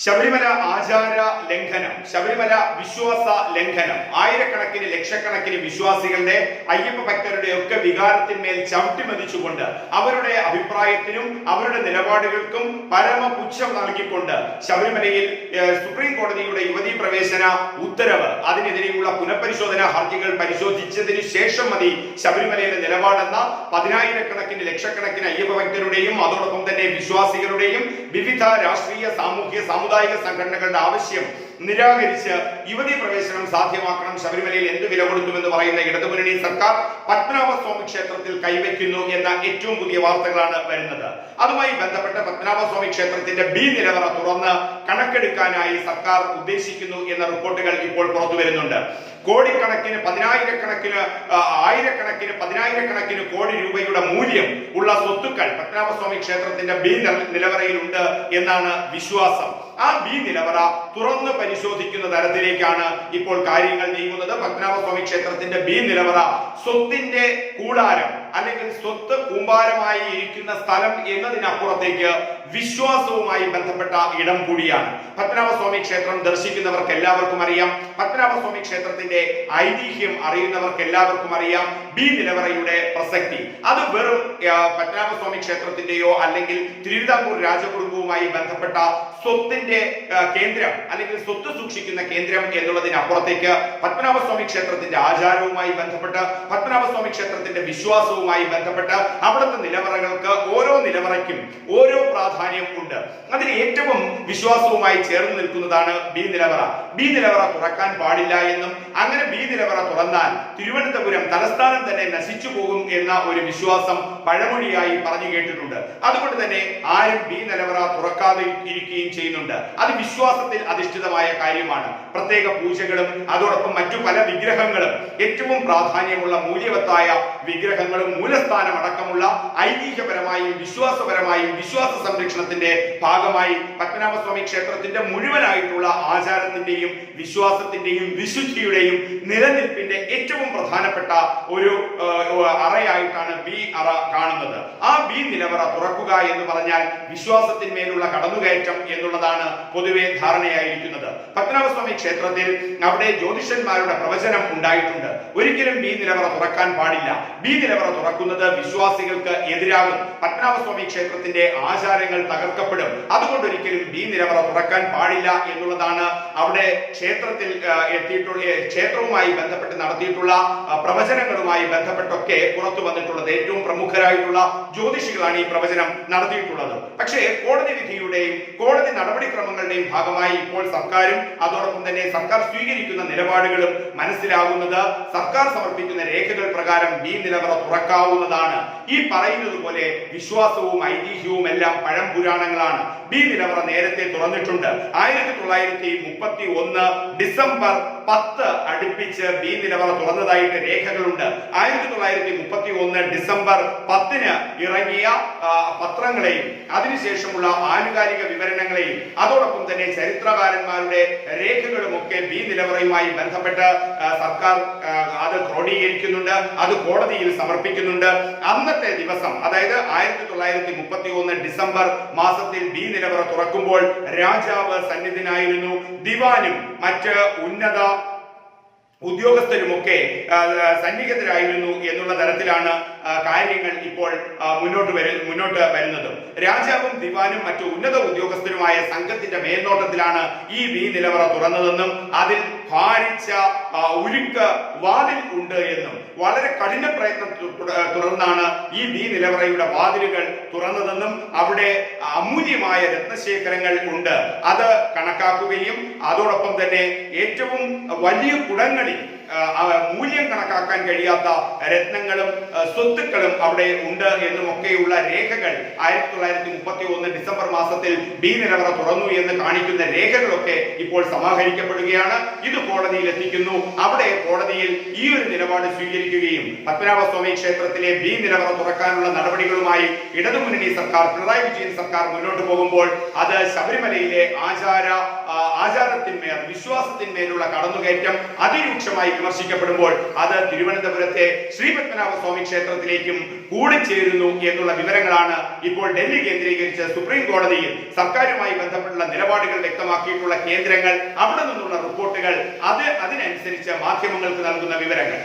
ശബരിമല ആചാര ലംഘനം ശബരിമല വിശ്വാസ ലംഘനം ആയിരക്കണക്കിന് ലക്ഷക്കണക്കിന് വിശ്വാസികളുടെ അയ്യപ്പ ഭക്തരുടെ ഒക്കെ വികാരത്തിന്മേൽ ചവിട്ടിമതിച്ചുകൊണ്ട് അവരുടെ അഭിപ്രായത്തിനും അവരുടെ നിലപാടുകൾക്കും പരമപുച്ഛം നൽകിക്കൊണ്ട് ശബരിമലയിൽ സുപ്രീം പ്രവേശന ഉത്തരവ്. അതിനെതിരെയുള്ള പുനഃപരിശോധനാ ഹർജികൾ പരിശോധിച്ചതിന് ശേഷം മതി ശബരിമലയിലെ നിലപാടെന്ന പതിനായിരക്കണക്കിന് ലക്ഷക്കണക്കിന് അയ്യപ്പ ഭക്തരുടെയും അതോടൊപ്പം തന്നെ വിശ്വാസികളുടെയും വിവിധ രാഷ്ട്രീയ സാമൂഹ്യ സാമുദായിക സംഘടനകളുടെ ആവശ്യം നിരാകരിച്ച് യുവതി പ്രവേശനം സാധ്യമാക്കണം. ശബരിമലയിൽ എന്ത് വില കൊടുക്കുമെന്ന് പറയുന്ന ഇടതുമുന്നണി സർക്കാർ പത്മനാഭസ്വാമി ക്ഷേത്രത്തിൽ കൈവയ്ക്കുന്നു എന്ന ഏറ്റവും പുതിയ വാർത്തകളാണ് വരുന്നത്. അതുമായി ബന്ധപ്പെട്ട പത്മനാഭസ്വാമി ക്ഷേത്രത്തിന്റെ ബി നിലവറ തുറന്ന് കണക്കെടുക്കാനായി സർക്കാർ ഉദ്ദേശിക്കുന്നു എന്ന റിപ്പോർട്ടുകൾ ഇപ്പോൾ പുറത്തു വരുന്നുണ്ട്. കോടിക്കണക്കിന് പതിനായിരക്കണക്കിന് ആയിരക്കണക്കിന് പതിനായിരക്കണക്കിന് കോടി രൂപയുടെ മൂല്യം ഉള്ള സ്വത്തുക്കൾ പത്മനാഭസ്വാമി ക്ഷേത്രത്തിന്റെ ബി നില- നിലവറയിലുണ്ട് എന്നാണ് വിശ്വാസം. ആ ബി നിലവറ തുറന്ന് പരിശോധിക്കുന്ന തരത്തിലേക്കാണ് ഇപ്പോൾ കാര്യങ്ങൾ നീങ്ങുന്നത്. പത്മനാഭസ്വാമി ക്ഷേത്രത്തിന്റെ ബി നിലവറ സ്വത്തിന്റെ കൂടാരം അല്ലെങ്കിൽ സ്വത്ത് കൂമ്പാരമായി ഇരിക്കുന്ന സ്ഥലം എന്നതിനപ്പുറത്തേക്ക് വിശ്വാസവുമായി ബന്ധപ്പെട്ട ഇടം കൂടിയാണ്. പത്മനാഭസ്വാമി ക്ഷേത്രം ദർശിക്കുന്നവർക്ക് എല്ലാവർക്കും അറിയാം. പത്മനാഭസ്വാമി ക്ഷേത്രത്തിന്റെ ഐതിഹ്യം അറിയുന്നവർക്ക് എല്ലാവർക്കും അറിയാം. ബി നിലവറയുടെ പ്രസക്തി. അത് വെറും പത്മനാഭസ്വാമി ക്ഷേത്രത്തിന്റെയോ അല്ലെങ്കിൽ തിരുവിതാംകൂർ രാജകുടുംബവുമായി ബന്ധപ്പെട്ട സ്വത്തിന്റെ കേന്ദ്രം അല്ലെങ്കിൽ സ്വത്ത് സൂക്ഷിക്കുന്ന കേന്ദ്രം എന്നുള്ളതിനപ്പുറത്തേക്ക് പത്മനാഭസ്വാമി ക്ഷേത്രത്തിന്റെ ആചാരവുമായി ബന്ധപ്പെട്ട് പത്മനാഭസ്വാമി ക്ഷേത്രത്തിന്റെ വിശ്വാസവുമായി ബന്ധപ്പെട്ട് അവിടുത്തെ നിലവറകൾക്ക് ഓരോ നിലവറയ്ക്കും ഓരോ പ്രാധാന്യം ഉണ്ട്. അതിന് ഏറ്റവും വിശ്വാസവുമായി ചേർന്ന് നിൽക്കുന്നതാണ് ബി നിലവറ. ബി നിലവറ തുറക്കാൻ പാടില്ല എന്നും അങ്ങനെ ബി നിലവറ തുറന്നാൽ തിരുവനന്തപുരം തലസ്ഥാനം തന്നെ നശിച്ചു പോകും എന്ന ഒരു വിശ്വാസം പഴമൊഴിയായി പറഞ്ഞു കേട്ടിട്ടുണ്ട്. അതുകൊണ്ട് തന്നെ ആരും ബി നിലവറ തുറക്കാതെ ഇരിക്കുകയും ചെയ്യുന്നുണ്ട്. അത് വിശ്വാസത്തിൽ അധിഷ്ഠിതമായ കാര്യമാണ്. പ്രത്യേക പൂജകളും അതോടൊപ്പം മറ്റു പല വിഗ്രഹങ്ങളും ഏറ്റവും പ്രാധാന്യമുള്ള മൂല്യവത്തായ വിഗ്രഹങ്ങളും മൂലസ്ഥാനം അടക്കമുള്ള ഐതിഹ്യപരമായും വിശ്വാസപരമായും വിശ്വാസ സംരക്ഷണത്തിന്റെ ഭാഗമായി പത്മനാഭസ്വാമി ക്ഷേത്രത്തിന്റെ മുഴുവനായിട്ടുള്ള ആചാരത്തിന്റെയും വിശ്വാസത്തിന്റെയും വിശുദ്ധിയുടെയും നിലനിൽപ്പിന്റെ ഏറ്റവും പ്രധാനപ്പെട്ട ഒരു അറയായിട്ടാണ് ബി അറ കാണുന്നത്. ആ ബി നിലവറ തുറക്കുക എന്ന് പറഞ്ഞാൽ വിശ്വാസത്തിന്മേലുള്ള കടന്നുകയറ്റം എന്നുള്ളതാണ് പൊതുവെ ധാരണയായിരിക്കുന്നത്. പത്മനാഭസ്വാമി ക്ഷേത്രത്തിൽ അവിടെ ജ്യോതിഷന്മാരുടെ പ്രവചനം ഉണ്ടായിട്ടുണ്ട്. ഒരിക്കലും ബി നിലവറ തുറക്കാൻ പാടില്ല. ബി നിലവറ തുറക്കുന്നത് വിശ്വാസികൾക്ക് എതിരാകും. പത്മനാഭസ്വാമി ക്ഷേത്രത്തിന്റെ ആചാരങ്ങൾ തകർക്കപ്പെടും. അതുകൊണ്ട് ഒരിക്കലും ബി നിലവറ തുറക്കാൻ പാടില്ല എന്നുള്ളതാണ് അവിടെ ക്ഷേത്രത്തിൽ എത്തിയിട്ടുള്ള ക്ഷേത്രവുമായി ബന്ധപ്പെട്ട് നടത്തിയിട്ടുള്ള പ്രവചനങ്ങളുമായി ബന്ധപ്പെട്ടൊക്കെ പുറത്തു വന്നിട്ടുള്ളത്. ഏറ്റവും പ്രമുഖരായിട്ടുള്ള ജ്യോതിഷികളാണ് ഈ പ്രവചനം നടത്തിയിട്ടുള്ളത്. പക്ഷേ കോടതി വിധിയുടെയും കോടതി നടപടിക്രമങ്ങളുടെയും ഭാഗമായി ഇപ്പോൾ സർക്കാരും അതോടൊപ്പം തന്നെ സർക്കാർ സ്വീകരിക്കുന്ന നിലപാടുകളും മനസ്സിലാകുന്നത് സർക്കാർ സമർപ്പിക്കുന്ന രേഖകൾ പ്രകാരം ബി നിലവറ തുറക്കാവുന്നതാണ് ഈ പറയുന്നത് പോലെ വിശ്വാസവും ഐതിഹ്യവും എല്ലാം പഴം പുരാണങ്ങളാണ്. ബി നിലവറ നേരത്തെ തുറന്നിട്ടുണ്ട്. ആയിരത്തി തൊള്ളായിരത്തി മുപ്പത്തി ഒന്ന് ഡിസംബർ പത്ത് അടുപ്പിച്ച് ബി നിലവറ തുറന്നതായിട്ട് രേഖകളുണ്ട്. ആയിരത്തി തൊള്ളായിരത്തി മുപ്പത്തി ഒന്ന് ഡിസംബർ പത്തിന് ഇറങ്ങിയ പത്രങ്ങളെയും അതിനുശേഷമുള്ള ആനുകാലിക വിവരണങ്ങളെയും അതോടൊപ്പം തന്നെ ചരിത്രകാരന്മാരുടെ രേഖകളുമൊക്കെ ബി നിലവറയുമായി ബന്ധപ്പെട്ട് സർക്കാർ അത് ക്രോഡീകരിക്കുന്നുണ്ട് അത് കോടതിയിൽ സമർപ്പിക്കുന്നുണ്ട്. അന്നത്തെ ദിവസം അതായത് ആയിരത്തി തൊള്ളായിരത്തി മുപ്പത്തി ഒന്ന് ഡിസംബർ മാസത്തിൽ ബി നിലവറ തുറക്കുമ്പോൾ രാജാവ് സന്നിധിനായിരുന്നു ദിവാനും മറ്റ് ഉന്നത ഉദ്യോഗസ്ഥരുമൊക്കെ സന്നിഹിതരായിരുന്നു എന്നുള്ള തരത്തിലാണ് കാര്യങ്ങൾ ഇപ്പോൾ മുന്നോട്ട് വരു മുന്നോട്ട് വരുന്നത്. രാജാവും ദിവാനും മറ്റു ഉന്നത ഉദ്യോഗസ്ഥരുമായ സംഘത്തിന്റെ മേൽനോട്ടത്തിലാണ് ഈ വി നിലവറ തുറന്നതെന്നും അതിൽ ഭാരിച്ച ഉരുക്ക് വാതിൽ ഉണ്ട് എന്നും വളരെ കഠിന പ്രയത്നം തുടർന്നാണ് ഈ ബി നിലവറയുടെ വാതിലുകൾ തുറന്നതെന്നും അവിടെ അമൂല്യമായ രത്നശേഖരങ്ങൾ ഉണ്ട്. അത് കണക്കാക്കുകയും അതോടൊപ്പം തന്നെ ഏറ്റവും വലിയ കുടങ്ങളിൽ മൂല്യം കണക്കാക്കാൻ കഴിയാത്ത രത്നങ്ങളും സ്വത്തുക്കളും അവിടെ ഉണ്ട് എന്നുമൊക്കെയുള്ള രേഖകൾ ആയിരത്തി തൊള്ളായിരത്തി മുപ്പത്തി ഒന്ന് ഡിസംബർ മാസത്തിൽ ബി നിലവറ തുറന്നു എന്ന് കാണിക്കുന്ന രേഖകളൊക്കെ ഇപ്പോൾ സമാഹരിക്കപ്പെടുകയാണ്. ഇത് കോടതിയിൽ എത്തിക്കുന്നു. അവിടെ കോടതിയിൽ ഈ ഒരു നിലപാട് സ്വീകരിക്കുകയും പത്മനാഭസ്വാമി ക്ഷേത്രത്തിലെ ബി നിലവറ തുറക്കാനുള്ള നടപടികളുമായി ഇടതുമുന്നണി സർക്കാർ പിണറായി വിജയൻ സർക്കാർ മുന്നോട്ട് പോകുമ്പോൾ അത് ശബരിമലയിലെ ആചാര ആചാരത്തിന്മേൽ വിശ്വാസത്തിന്മേലുള്ള കടന്നുകയറ്റം അതിരൂക്ഷമായി വിമർശിക്കപ്പെടുമ്പോൾ അത് തിരുവനന്തപുരത്തെ ശ്രീപത്മനാഭ സ്വാമി ക്ഷേത്രത്തിലേക്കും കൂടിച്ചേരുന്നു എന്നുള്ള വിവരങ്ങളാണ് ഇപ്പോൾ ഡൽഹി കേന്ദ്രീകരിച്ച് സുപ്രീം കോടതിയിൽ സർക്കാരുമായി ബന്ധപ്പെട്ടുള്ള നിലപാടുകൾ വ്യക്തമാക്കിയിട്ടുള്ള കേന്ദ്രങ്ങൾ അവിടെ നിന്നുള്ള റിപ്പോർട്ടുകൾ അത് അതിനനുസരിച്ച് മാധ്യമങ്ങൾക്ക് നൽകുന്ന വിവരങ്ങൾ.